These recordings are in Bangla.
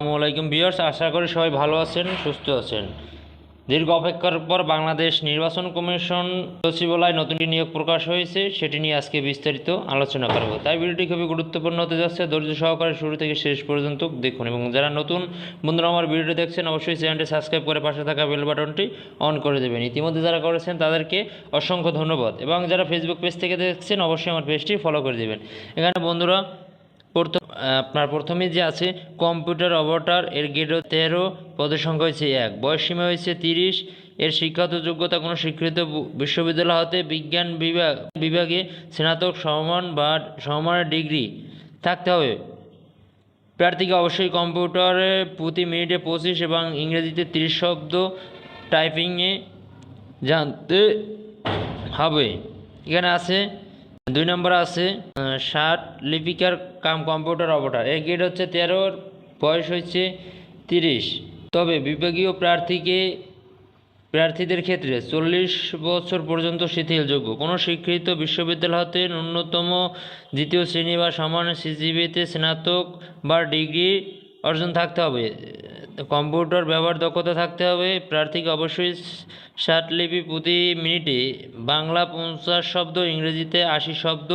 আসসালামু আলাইকুম বিয়ার্স আশা করি সবাই ভালো আছেন, সুস্থ আছেন। দীর্ঘ অপেক্ষার পর বাংলাদেশ নির্বাচন কমিশন সচিবালয় নতুন নিয়োগ প্রকাশ হয়েছে, সেটি নিয়ে আজকে বিস্তারিত আলোচনা করব। তাই ভিডিওটি খুবই গুরুত্বপূর্ণ হতে যাচ্ছে, ধৈর্য সহকারে শুরু থেকে শেষ পর্যন্ত দেখুন এবং যারা নতুন, বন্ধুরা আমার ভিডিওটি দেখছেন, অবশ্যই চ্যানেলটি সাবস্ক্রাইব করে পাশে থাকা বেল বাটনটি অন করে দেবেন। ইতিমধ্যে যারা করেছেন, তাদেরকে অসংখ্য ধন্যবাদ এবং যারা ফেসবুক পেজ থেকে দেখছেন, অবশ্যই আমার পেজটি ফলো করে দেবেন। এখানে বন্ধুরা, প্রথম আপনার প্রথমে যে আছে, কম্পিউটার অপারেটর এর গ্রেড তেরো, পদের সংখ্যা হয়েছে এক। বয়স সীমা হয়েছে তিরিশ, এর শিক্ষাগত যোগ্যতা কোনো স্বীকৃত বিশ্ববিদ্যালয় হতে বিজ্ঞান বিভাগ, বিভাগে স্নাতক সমান বা সমমানের ডিগ্রি থাকতে হবে। প্রার্থীকে অবশ্যই কম্পিউটারে প্রতি মিনিটে পঁচিশ এবং ইংরেজিতে তিরিশ শব্দ টাইপিংয়ে জানতে হবে। এখানে আছে দুই নম্বর আছে ষাট লিপিকার কাম কম্পিউটার অপারেটর এর গ্রেড হচ্ছে তেরোর, বয়স হচ্ছে তিরিশ। তবে বিভাগীয় প্রার্থীকে, প্রার্থীদের ক্ষেত্রে চল্লিশ বছর পর্যন্ত শিথিলযোগ্য। কোনো স্বীকৃত বিশ্ববিদ্যালয় হতে ন্যূনতম দ্বিতীয় শ্রেণি বা সমান সিজিবিতে স্নাতক বা ডিগ্রি অর্জন থাকতে হবে। কম্পিউটার ব্যবহার দক্ষতা থাকতে হবে। প্রার্থীকে অবশ্যই লিপি প্রতি মিনিটে বাংলা পঞ্চাশ শব্দ, ইংরেজিতে আশি শব্দ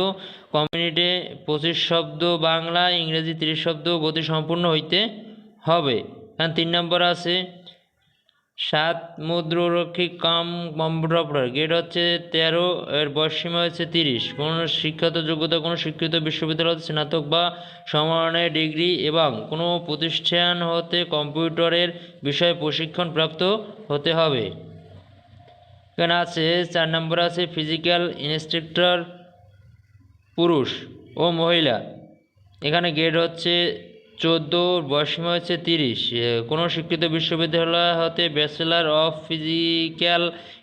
কম মিনিটে পঁচিশ শব্দ, বাংলা, ইংরেজি তিরিশ শব্দ গতি সম্পূর্ণ হইতে হবে। কারণ তিন নম্বর আছে সাত মুদ্ররক্ষী কাম কম্পিউটার গ্রেড হচ্ছে তেরো, এর বয়সীমা হচ্ছে তিরিশ। কোনো শিক্ষাগত যোগ্যতা, কোনো স্বীকৃত বিশ্ববিদ্যালয়, স্নাতক বা সমানের ডিগ্রি এবং কোনো প্রতিষ্ঠান হতে কম্পিউটারের বিষয়ে প্রশিক্ষণ প্রাপ্ত হতে হবে। এখানে আছে, চার নম্বর আছে, ফিজিক্যাল ইনস্ট্রাক্টর, পুরুষ ও মহিলা। এখানে গ্রেড হচ্ছে চোদ্দ বয়সীমা হচ্ছে তিরিশ। কোনো স্বীকৃত বিশ্ববিদ্যালয় হতে bachelor of physical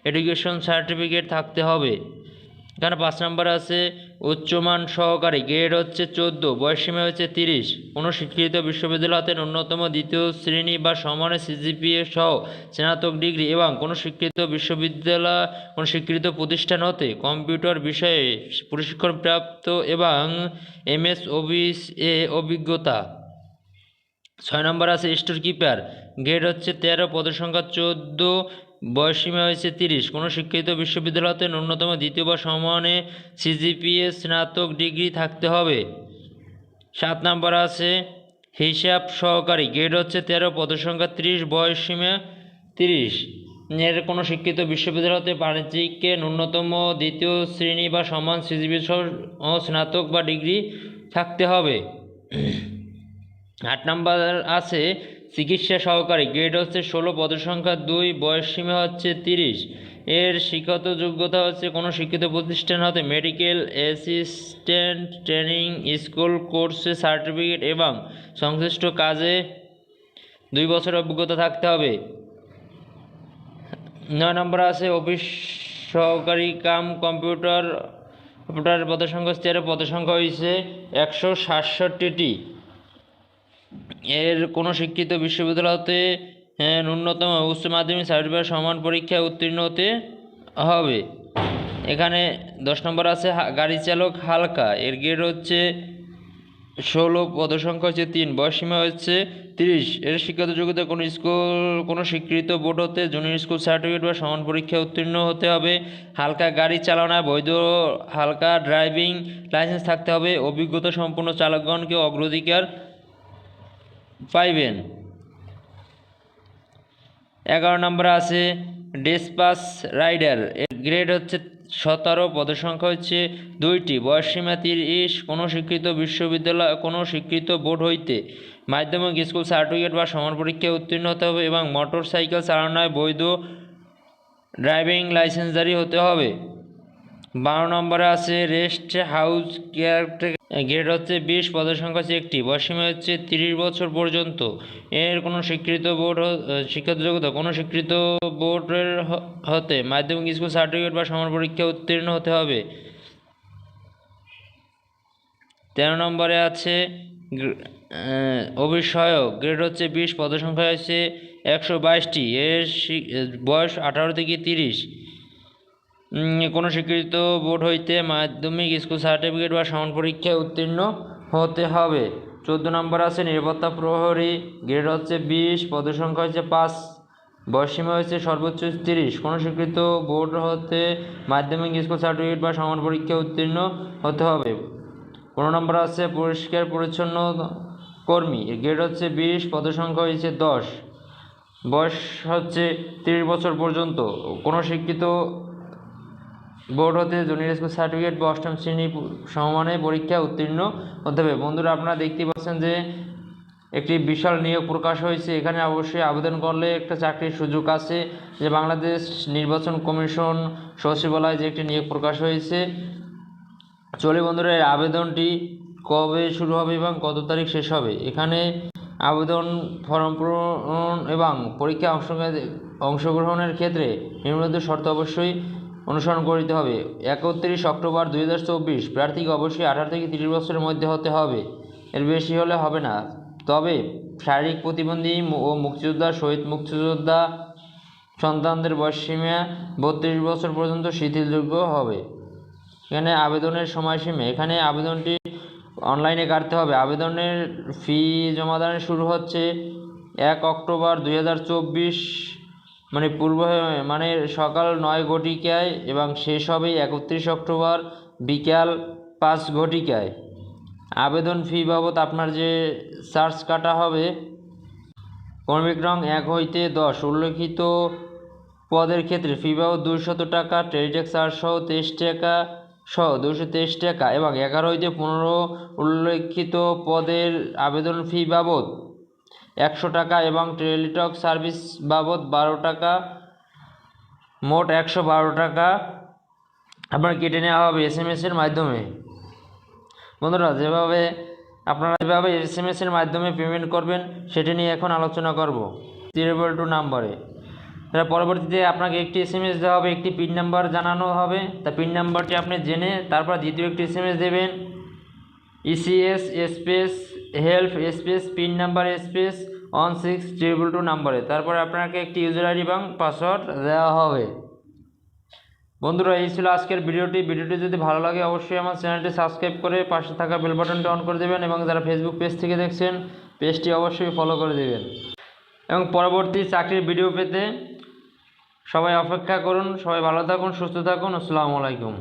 education certificate থাকতে হবে। এখানে পাঁচ নম্বর আছে, উচ্চমান সহকারী, গ্রেড হচ্ছে চোদ্দ বয়সীমা হচ্ছে তিরিশ। কোনো স্বীকৃত বিশ্ববিদ্যালয় হতে ন্যূনতম দ্বিতীয় শ্রেণি বা সমানের সিজিপিএ সহ স্নাতক ডিগ্রি এবং কোনো স্বীকৃত বিশ্ববিদ্যালয়, কোনো স্বীকৃত প্রতিষ্ঠান হতে কম্পিউটার বিষয়ে প্রশিক্ষণপ্রাপ্ত এবং এমএস অফিস এ অভিজ্ঞতা। ছয় নম্বর আছে স্টোর কিপার। গ্রেড হচ্ছে তেরো, পদের সংখ্যা চোদ্দ বয়সীমা হয়েছে তিরিশ। কোনো শিক্ষিত বিশ্ববিদ্যালয়তে ন্যূনতম দ্বিতীয় বা সমানে সিজিপিএ স্নাতক ডিগ্রি থাকতে হবে। সাত নম্বর আছে হিসাব সহকারী। গ্রেড হচ্ছে তেরো, পদের সংখ্যা ত্রিশ বয়সীমা তিরিশ। এর কোনো শিক্ষিত বিশ্ববিদ্যালয়তে বাণিজ্যিককে ন্যূনতম দ্বিতীয় শ্রেণি বা সমান সিজিপি স্নাতক বা ডিগ্রি থাকতে হবে। আট নম্বর আছে, চিকিৎসা সহকারী। গ্রেড হচ্ছে ষোলো পদের সংখ্যা দুই, বয়স সীমা হচ্ছে তিরিশ। এর শিক্ষাগত যোগ্যতা হচ্ছে কোনো শিক্ষিত প্রতিষ্ঠান হতে মেডিকেল অ্যাসিস্ট্যান্ট ট্রেনিং স্কুল কোর্সে সার্টিফিকেট এবং সংশ্লিষ্ট কাজে দুই বছর অভিজ্ঞতা থাকতে হবে। নয় নম্বর আছে, অফিস সহকারী কাম কম্পিউটার কম্পিউটার পদের সংখ্যা তেরো পদের সংখ্যা হয়েছে একশো সাতষট্টিটি। এর কোনো শিক্ষিত বিশ্ববিদ্যালয়তে হ্যাঁ, ন্যূনতম উচ্চ মাধ্যমিক সার্টিফিকেট সমান পরীক্ষায় উত্তীর্ণ হতে হবে। এখানে দশ নম্বর আছে গাড়ি চালক হালকা। এর গ্রেড হচ্ছে ষোলো পদসংখ্যা হচ্ছে তিন বয়সীমা হচ্ছে তিরিশ। এর শিক্ষাগত যোগ্যতা কোনো স্কুল কোনো স্বীকৃত বোর্ড হতে জুনিয়র স্কুল সার্টিফিকেট বা সমান পরীক্ষায় উত্তীর্ণ হতে হবে। হালকা গাড়ি চালানো বৈধ হালকা ড্রাইভিং লাইসেন্স থাকতে হবে। অভিজ্ঞতা সম্পন্ন চালকগণকে অগ্রাধিকার পাইবেন এগারো নম্বরে আছে ডেসপাস রাইডার। এর গ্রেড হচ্ছে সতেরো, পদের সংখ্যা হচ্ছে দুইটি। বয়সসীমা তিরিশ, কোনো স্বীকৃত বিশ্ববিদ্যালয়, কোনো স্বীকৃত বোর্ড হইতে মাধ্যমিক স্কুল সার্টিফিকেট বা সমান পরীক্ষায় উত্তীর্ণ হতে হবে এবং মোটর সাইকেল চালানোয় বৈধ ড্রাইভিং লাইসেন্স জারি হতে হবে। বারো নম্বরে আছে রেস্ট হাউস কেয়ারটেকার গ্রেড হচ্ছে বিশ, পদের সংখ্যা হচ্ছে একটি বয়সীমা হচ্ছে তিরিশ বছর পর্যন্ত। এর কোনো স্বীকৃত বোর্ড শিক্ষাগত যোগ্যতা, কোনো স্বীকৃত বোর্ডের হতে মাধ্যমিক, স্কুল সার্টিফিকেট বা সমান পরীক্ষা উত্তীর্ণ হতে হবে। তেরো নম্বরে আছে অভিষয়ক গ্রেড হচ্ছে বিশ, পদের সংখ্যা হচ্ছে একশো বাইশটি, এর বয়স আঠারো থেকে তিরিশ। কোনো স্বীকৃত বোর্ড হইতে মাধ্যমিক স্কুল সার্টিফিকেট বা সমান পরীক্ষায় উত্তীর্ণ হতে হবে। চোদ্দ নম্বর আছে, নিরাপত্তা প্রহরী, গ্রেড হচ্ছে বিশ, পদসংখ্যা হচ্ছে পাঁচ বয়সীমা হচ্ছে সর্বোচ্চ তিরিশ। কোনো স্বীকৃত বোর্ড হতে মাধ্যমিক স্কুল সার্টিফিকেট বা সমান পরীক্ষা উত্তীর্ণ হতে হবে। কোনো নম্বর আছে, পরিষ্কার পরিচ্ছন্ন কর্মী, গ্রেড হচ্ছে বিশ, পদসংখ্যা হয়েছে দশ, বয়স হচ্ছে তিরিশ বছর পর্যন্ত। কোনো শিক্ষিত বোর্ড হতে জুনিয়র স্কুল সার্টিফিকেট বা অষ্টম শ্রেণি সমমানে পরীক্ষা উত্তীর্ণ হতে হবে। বন্ধুরা, আপনারা দেখতে পাচ্ছেন যে একটি বিশাল নিয়োগ প্রকাশ হয়েছে। এখানে অবশ্যই আবেদন করলে একটা চাকরির সুযোগ আছে। যে বাংলাদেশ নির্বাচন কমিশন সচিবালয় যে একটি নিয়োগ প্রকাশ হয়েছে। চলে বন্ধুরা, এই আবেদনটি কবে শুরু হবে এবং কত তারিখ শেষ হবে? এখানে আবেদন ফর্ম পূরণ এবং অংশগ্রহণ- অংশগ্রহণের ক্ষেত্রে নিম্নলিখিত শর্ত অবশ্যই অনুসরণ করতে হবে। একত্রিশ অক্টোবর দুই হাজার চব্বিশ, প্রার্থীকে অবশ্যই আঠারো থেকে তিরিশ বছরের মধ্যে হতে হবে। এর বেশি হলে হবে না। তবে শারীরিক প্রতিবন্ধী ও মুক্তিযোদ্ধা, শহীদ মুক্তিযোদ্ধা সন্তানদের বয়সসীমা বত্রিশ বছর পর্যন্ত শিথিলযোগ্য হবে। এখানে আবেদনের সময়সীমা এখানে আবেদনটি অনলাইনে কাটতে হবে। আবেদনের ফি জমাদান শুরু হচ্ছে এক অক্টোবর দু হাজার চব্বিশ মানে পূর্ব মানে সকাল নয় ঘটিকায় এবং শেষ হবে একত্রিশ অক্টোবর বিকাল পাঁচ ঘটিকায়। আবেদন ফি বাবদ আপনার যে চার্জ কাটা হবে, ক্রমিক রং এক হইতে দশ। উল্লেখিত পদের ক্ষেত্রে ফি বাবদ দুইশত টাকা ট্রেডিটেক্স চার্জ সহ তেইশ টাকা সহ দুশো তেইশ টাকা এবং এগারো হইতে পনেরো। উল্লেখিত পদের আবেদন ফি বাবদ একশো টাকা এবং টেলিটক সার্ভিস বাবদ বারো টাকা, মোট একশো বারো টাকা আপনার কেটে নেওয়া হবে এস এম এসের মাধ্যমে। বন্ধুরা, যেভাবে আপনারা যেভাবে এস এম এসের মাধ্যমে পেমেন্ট করবেন, সেটি নিয়ে এখন আলোচনা করব। জিরো টু নাম্বারে তার পরবর্তীতে আপনাকে একটি এস এম এস দেওয়া হবে, একটি পিন নাম্বার জানানো হবে। তা পিন নাম্বারটি আপনি জেনে তারপর দ্বিতীয় একটি এস এম এস দেবেন। ECS space help space pin number space one six triple two নাম্বারে তারপর আপনাকে একটি ইউজার আইডি এবং পাসওয়ার্ড দেওয়া হবে। বন্ধুরা, এই ছিল আজকের ভিডিওটি। ভিডিওটি যদি ভালো লাগে, অবশ্যই আমার চ্যানেলটি সাবস্ক্রাইব করে পাশে থাকা বেল বাটনটি অন করে দেবেন এবং যারা ফেসবুক পেজ থেকে দেখছেন পেজটি অবশ্যই ফলো করে দেবেন। এবং পরবর্তী চাকরির ভিডিও পেতে সবাই অপেক্ষা করুন। সবাই ভালো থাকুন, সুস্থ থাকুন। আসসালামু আলাইকুম।